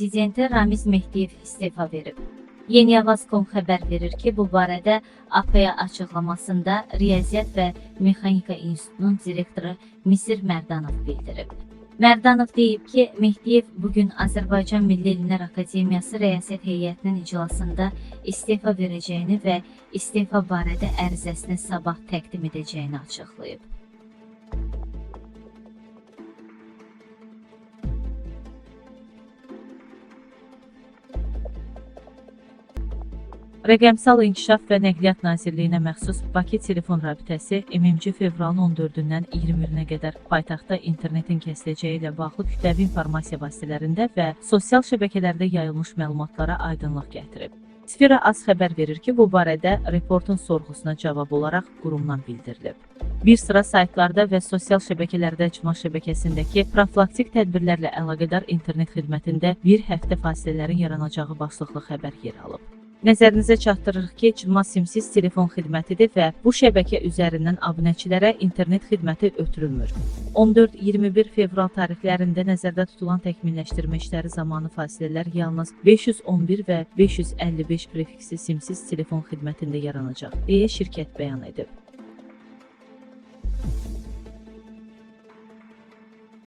prezidenti Ramiz Mehdiyev istefa verib. Yeni Avaz.com xəbər verir ki, bu barədə AP-ya açıqlamasında Riyaziyyat və Mexanika İnstitutunun direktoru Misir Mərdanov bildirib. Mərdanov deyib ki, Mehdiyev bu gün Azərbaycan Milli Elmlər Akademiyası Rəyasət Heyətinin iclasında istefa verəcəyini və istefa barədə ərizəsini sabah təqdim edəcəyini açıqlayıb. Rəqəmsal İnkişaf və Nəqliyyat Nazirliyinə məxsus Bakı telefon rabitəsi MMC fevralın 14-dən 20-nə qədər paytaxtda internetin kəsiləcəyi ilə bağlı kütləvi informasiya vasitələrində və sosial şəbəkələrdə yayılmış məlumatlara aydınlıq gətirib. Sfera az xəbər verir ki, bu barədə reportun sorğusuna cavab olaraq qurumdan bildirilib. Bir sıra saytlarda və sosial şəbəkələrdə icma şəbəkəsindəki profilaktik tədbirlərlə əlaqədar internet xidmətində bir həftə fasilələrin yaranacağı başlıqlı xəbər yer alıb. Nəzərinizə çatdırırıq ki, Cıma simsiz telefon xidmətidir və bu şəbəkə üzərindən abunəçilərə internet xidməti ötürülmür. 14-21 fevral tarixlərində nəzərdə tutulan təkmilləşdirmə işləri zamanı fasilələr yalnız 511 və 555 prefiksli simsiz telefon xidmətində yaranacaq, deyə şirkət bəyan edib.